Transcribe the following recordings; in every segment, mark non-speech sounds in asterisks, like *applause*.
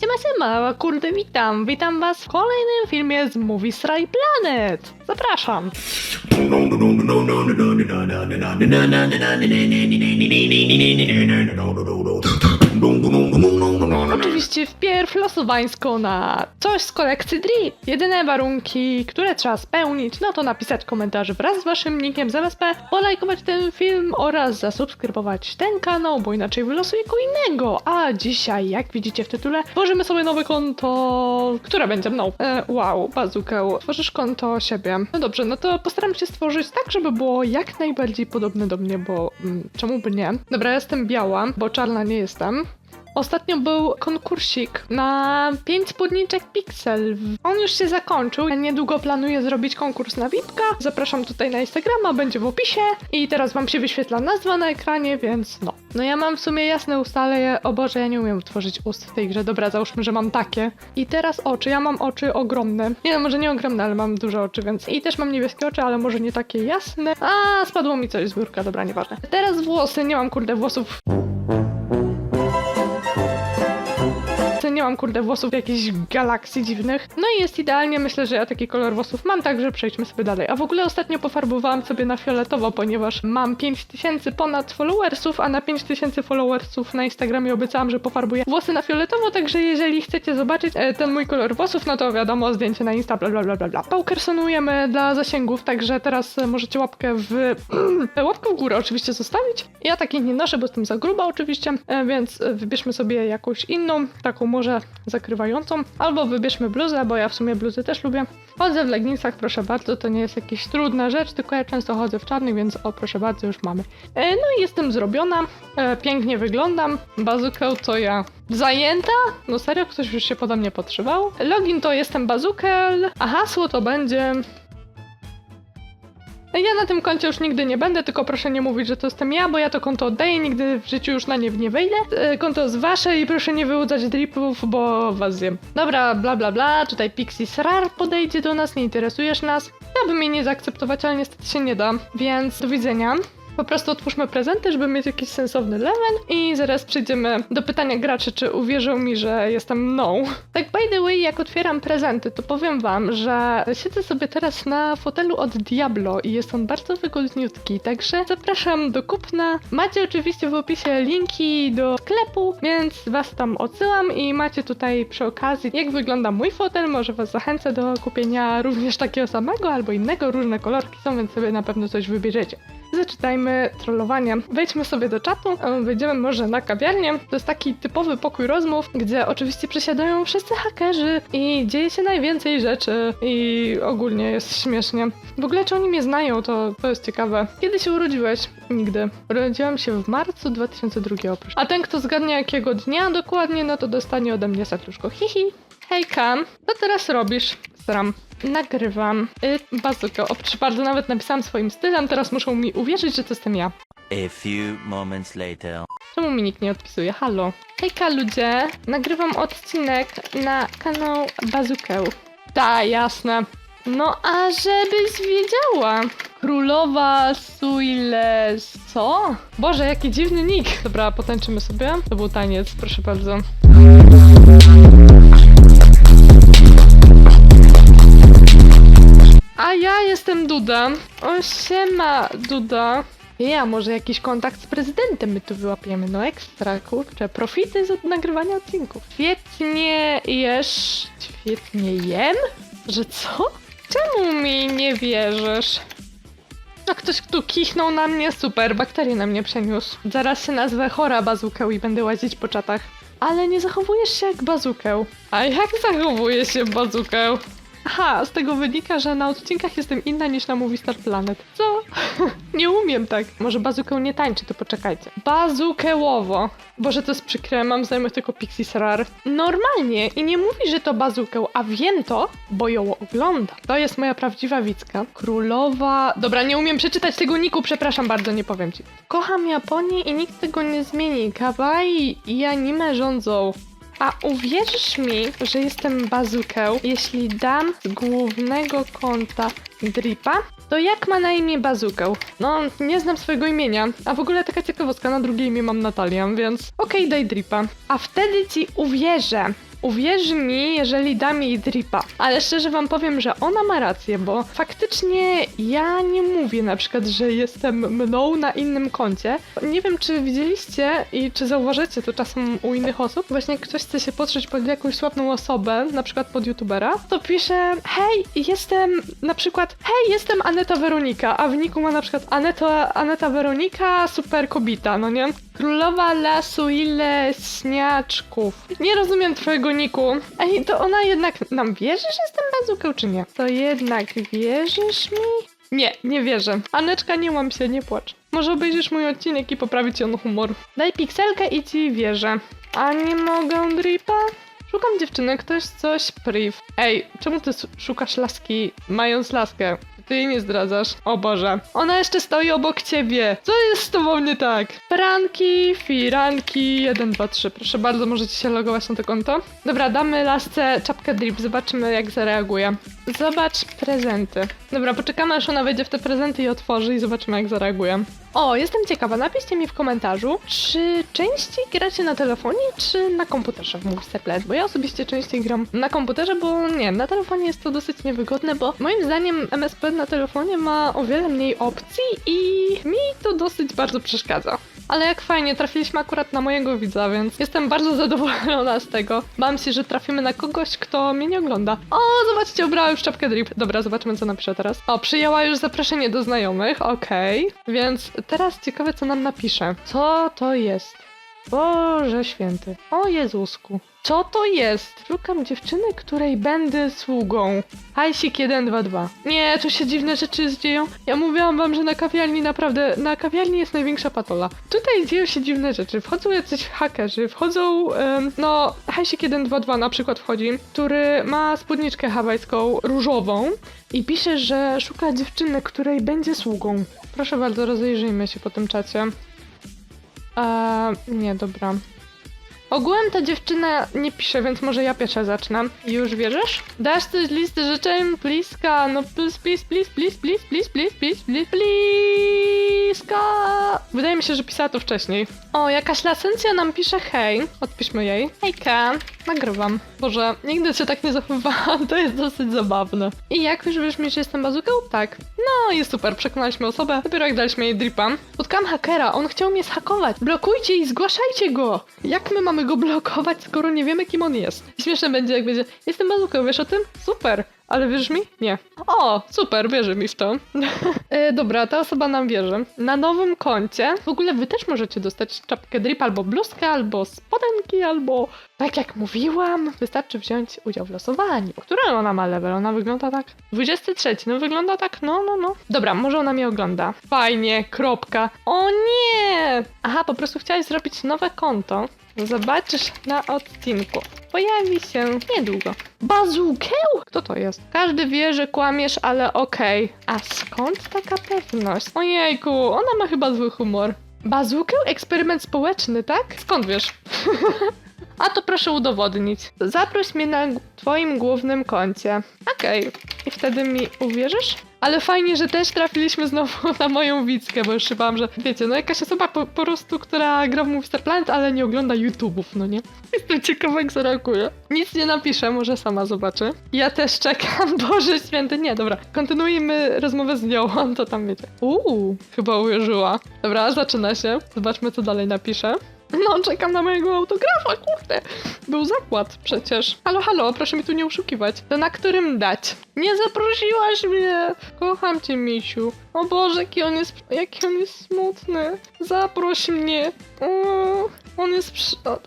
Siema, siema, kurde, witam. Witam was w kolejnym filmie z Movie Stray Planet. Zapraszam. Oczywiście wpierw losowańsko na coś z kolekcji Drip. Jedyne warunki, które trzeba spełnić, no to napisać komentarz wraz z waszym nickiem z MSP, polajkować ten film oraz zasubskrybować ten kanał, bo inaczej wylosuję go innego. A dzisiaj, jak widzicie w tytule, tworzymy sobie nowe konto, które będzie mną. E, wow, bazukę. Tworzysz konto siebie. No dobrze, no to postaram się stworzyć tak, żeby było jak najbardziej podobne do mnie, bo mm, czemu by nie? Dobra, jestem biała, bo czarna nie jestem. Ostatnio był konkursik na 5 spódniczek Pixel. On już się zakończył. Niedługo planuję zrobić konkurs na VIPka. Zapraszam tutaj na Instagrama, będzie w opisie. I teraz wam się wyświetla nazwa na ekranie, więc no. No ja mam w sumie jasne ustale. O Boże, ja nie umiem tworzyć ust w tej grze. Dobra, załóżmy, że mam takie. I teraz oczy. Ja mam oczy ogromne. Nie no, może nie ogromne, ale mam duże oczy, więc... I też mam niebieskie oczy, ale może nie takie jasne. A, spadło mi coś z biurka, dobra, nieważne. Teraz włosy. Nie mam kurde włosów nie mam kurde włosów jakichś galaksji dziwnych. No i jest idealnie, myślę, że ja taki kolor włosów mam, także przejdźmy sobie dalej. A w ogóle ostatnio pofarbowałam sobie na fioletowo, ponieważ mam 5000 ponad followersów, a na 5000 followersów na Instagramie obiecałam, że pofarbuję włosy na fioletowo, także jeżeli chcecie zobaczyć e, ten mój kolor włosów, no to wiadomo, zdjęcie na Insta, bla bla bla bla bla. Paukersonujemy dla zasięgów, także teraz e, możecie łapkę w... *clears throat* łapkę w górę oczywiście zostawić. Ja takich nie noszę, bo jestem za gruba oczywiście, e, więc e, wybierzmy sobie jakąś inną, taką może zakrywającą, albo wybierzmy bluzę, bo ja w sumie bluzy też lubię. Chodzę w leggingsach, proszę bardzo, to nie jest jakaś trudna rzecz, tylko ja często chodzę w czarnych, więc o proszę bardzo, już mamy. E, no i jestem zrobiona, e, pięknie wyglądam, bazukę to ja zajęta? No serio, ktoś już się pode mnie podszywał? Login to jestem bazukel, a hasło to będzie... Ja na tym koncie już nigdy nie będę, tylko proszę nie mówić, że to jestem ja, bo ja to konto oddaję, nigdy w życiu już na nie nie wejdę. E, Konto jest wasze i proszę nie wyłudzać dripów, bo was zjem. Dobra, bla bla bla, tutaj Pixie Srar podejdzie do nas, nie interesujesz nas. Ja bym jej nie zaakceptować, ale niestety się nie da, więc do widzenia. Po prostu otwórzmy prezenty, żeby mieć jakiś sensowny level i zaraz przejdziemy do pytania graczy, czy uwierzą mi, że jestem no. Tak by the way, jak otwieram prezenty, to powiem wam, że siedzę sobie teraz na fotelu od Diablo i jest on bardzo wygodniutki, także zapraszam do kupna. Macie oczywiście w opisie linki do sklepu, więc was tam odsyłam i macie tutaj przy okazji, jak wygląda mój fotel, może was zachęcę do kupienia również takiego samego albo innego, różne kolorki są, więc sobie na pewno coś wybierzecie. Zaczytajmy trollowanie. Wejdźmy sobie do czatu, wejdziemy może na kawiarnię. To jest taki typowy pokój rozmów, gdzie oczywiście przesiadają wszyscy hakerzy i dzieje się najwięcej rzeczy i ogólnie jest śmiesznie. W ogóle czy oni mnie znają, to, to jest ciekawe. Kiedy się urodziłeś? Nigdy. Urodziłam się w marcu 2002, proszę. A ten, kto zgadnie jakiego dnia dokładnie, no to dostanie ode mnie serduszko. Hihi. Hejka, co teraz robisz? Stram. Nagrywam y, bazukę. O, proszę bardzo, nawet napisałam swoim stylem, teraz muszą mi uwierzyć, że to jestem ja. A few moments later. Czemu mi nikt nie odpisuje? Halo. Hejka ludzie, nagrywam odcinek na kanał Bazukę. Ta, jasne. No a żebyś wiedziała. Królowa Suiles... Co? Boże, jaki dziwny nick. Dobra, potańczymy sobie. To był taniec, proszę bardzo. Ja jestem Duda. O, siema, Duda. Ja, może jakiś kontakt z prezydentem my tu wyłapiemy. No ekstra, kurczę. Profity z nagrywania odcinków. Świetnie jesz, świetnie jem? Że co? Czemu mi nie wierzysz? A ktoś tu kichnął na mnie, super, bakterie na mnie przeniósł. Zaraz się nazwę chora bazukę i będę łazić po czatach. Ale nie zachowujesz się jak bazukę. A jak zachowuje się bazukę? Aha, z tego wynika, że na odcinkach jestem inna niż na Movie Star Planet. Co? *laughs* nie umiem tak. Może bazukę nie tańczy, to poczekajcie. Bazukełowo. Boże, to jest przykre, mam znajomych tylko Pixie Rar. Normalnie i nie mówi, że to bazukę, a wiem to, bo ją oglądam. To jest moja prawdziwa widzka. Królowa... Dobra, nie umiem przeczytać tego niku, przepraszam bardzo, nie powiem ci. Kocham Japonię i nikt tego nie zmieni. Kawaii i anime rządzą. A uwierzysz mi, że jestem bazukę, jeśli dam z głównego konta Dripa? To jak ma na imię bazukę? No, nie znam swojego imienia. A w ogóle taka ciekawostka, na drugie imię mam Natalię, więc okej, daj Dripa. A wtedy ci uwierzę. Uwierzy mi, jeżeli dam jej dripa. Ale szczerze wam powiem, że ona ma rację, bo faktycznie ja nie mówię na przykład, że jestem mną na innym koncie. Nie wiem, czy widzieliście i czy zauważycie to czasem u innych osób. Właśnie ktoś chce się potrzeć pod jakąś sławną osobę, na przykład pod youtubera, to pisze hej, jestem na przykład hej, jestem Aneta Weronika, a w niku ma na przykład Aneta, Aneta Weronika, super kobita, no nie? Królowa lasu, ile śniaczków. Nie rozumiem twojego niku. Ej, to ona jednak nam wierzy, że jestem bazuką, czy nie? To jednak wierzysz mi? Nie, nie wierzę. Aneczka, nie łam się, nie płacz. Może obejrzysz mój odcinek i poprawi ci on humor. Daj pikselkę i ci wierzę. A nie mogę dripa? Szukam dziewczyny, ktoś coś priv. Ej, czemu ty szukasz laski, mając laskę? Ty jej nie zdradzasz. O Boże. Ona jeszcze stoi obok ciebie. Co jest z tobą nie tak? Franki, firanki, 1, 2, 3. Proszę bardzo, możecie się logować na to konto. Dobra, damy lasce czapkę drip, zobaczymy jak zareaguje. Zobacz prezenty. Dobra, poczekamy aż ona wejdzie w te prezenty i otworzy i zobaczymy jak zareaguje. O, jestem ciekawa, napiszcie mi w komentarzu, czy częściej gracie na telefonie, czy na komputerze w Movie Play? Bo ja osobiście częściej gram na komputerze, bo nie, na telefonie jest to dosyć niewygodne, bo moim zdaniem MSP na telefonie ma o wiele mniej opcji i mi to dosyć bardzo przeszkadza. Ale jak fajnie, trafiliśmy akurat na mojego widza, więc jestem bardzo zadowolona z tego. Mam się, że trafimy na kogoś, kto mnie nie ogląda. O, zobaczcie, ubrała już czapkę drip. Dobra, zobaczmy, co napisze teraz. O, przyjęła już zaproszenie do znajomych, okej. Więc teraz ciekawe, co nam napisze. Co to jest? Boże święty. O Jezusku. Co to jest? Szukam dziewczyny, której będę sługą. Hajsik 122. Nie, tu się dziwne rzeczy dzieją. Ja mówiłam wam, że na kawiarni naprawdę, na kawiarni jest największa patola. Tutaj dzieją się dziwne rzeczy. Wchodzą jacyś hakerzy, wchodzą, em, no, Hajsik 122 na przykład wchodzi, który ma spódniczkę hawajską różową i pisze, że szuka dziewczyny, której będzie sługą. Proszę bardzo, rozejrzyjmy się po tym czacie. Eee, nie, dobra. Ogółem ta dziewczyna nie pisze, więc może ja pierwsza zacznę. Już wierzysz? Dasz coś z listy życzeń? Bliska, no please, please, please, please, please, please, please, please, please, bliska. Wydaje mi się, że pisała to wcześniej. O, jakaś lasencja nam pisze hej. Odpiszmy jej. Hejka, nagrywam. Boże, nigdy się tak nie zachowywałam, to jest dosyć zabawne. I jak już wiesz mi, że jestem bazuką? Tak. No i super, przekonaliśmy osobę. Dopiero jak daliśmy jej dripa. Spotkałam hakera, on chciał mnie zhakować. Blokujcie i zgłaszajcie go! Jak my mamy go blokować, skoro nie wiemy, kim on jest? I śmieszne będzie, jak będzie, jestem bazuką, wiesz o tym? Super! Ale wierzysz mi? Nie. O, super, wierzy mi w to. *laughs* e, dobra, ta osoba nam wierzy. Na nowym koncie, w ogóle wy też możecie dostać czapkę drip albo bluzkę, albo spodenki, albo tak jak mówiłam, wystarczy wziąć udział w losowaniu. Który ona ma level? Ona wygląda tak? 23, no wygląda tak, no, no, no. Dobra, może ona mnie ogląda. Fajnie, kropka. O nie! Aha, po prostu chciałaś zrobić nowe konto. Zobaczysz na odcinku. Pojawi się niedługo. Bazukę? Kto to jest? Każdy wie, że kłamiesz, ale okej. A skąd taka pewność? Ojejku, ona ma chyba zły humor. Bazukę? Eksperyment społeczny, tak? Skąd wiesz? *laughs* A to proszę udowodnić. Zaproś mnie na twoim głównym koncie. Okej. I wtedy mi uwierzysz? Ale fajnie, że też trafiliśmy znowu *laughs* na moją widzkę, bo już szybałam, że wiecie, no jakaś osoba po, po prostu, która gra w Movie Planet, ale nie ogląda YouTube'ów, no nie? *laughs* Jestem ciekawa, jak zareaguje. Nic nie napiszę, może sama zobaczy. Ja też czekam, *laughs* Boże Święty. Nie, dobra, kontynuujmy rozmowę z nią, on to tam wiecie. Uuu, chyba uwierzyła. Dobra, zaczyna się. Zobaczmy, co dalej napisze. No, czekam na mojego autografa, kurde. Był zakład przecież. Halo, halo, proszę mi tu nie oszukiwać. To na którym dać? Nie zaprosiłaś mnie. Kocham cię, misiu. O Boże, jaki on jest, jaki on jest smutny. Zaproś mnie. O, on jest,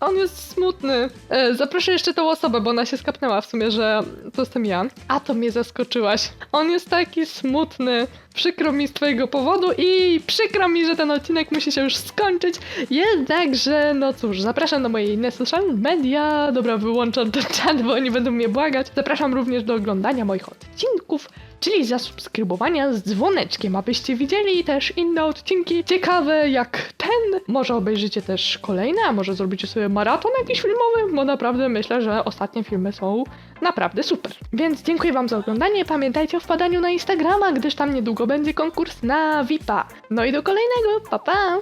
on jest smutny. E, zaproszę jeszcze tą osobę, bo ona się skapnęła w sumie, że to jestem ja. A to mnie zaskoczyłaś. On jest taki smutny. Przykro mi z twojego powodu i przykro mi, że ten odcinek musi się już skończyć. Jednakże, no cóż, zapraszam do mojej inne social media. Dobra, wyłączam ten czat, bo oni będą mnie błagać. Zapraszam również do oglądania moich odcinków, czyli zasubskrybowania z dzwoneczkiem, abyście widzieli też inne odcinki ciekawe jak ten. Może obejrzycie też kolejne, a może zrobicie sobie maraton jakiś filmowy, bo naprawdę myślę, że ostatnie filmy są naprawdę super. Więc dziękuję wam za oglądanie. Pamiętajcie o wpadaniu na Instagrama, gdyż tam niedługo będzie konkurs na VIPa. No i do kolejnego. Pa pa!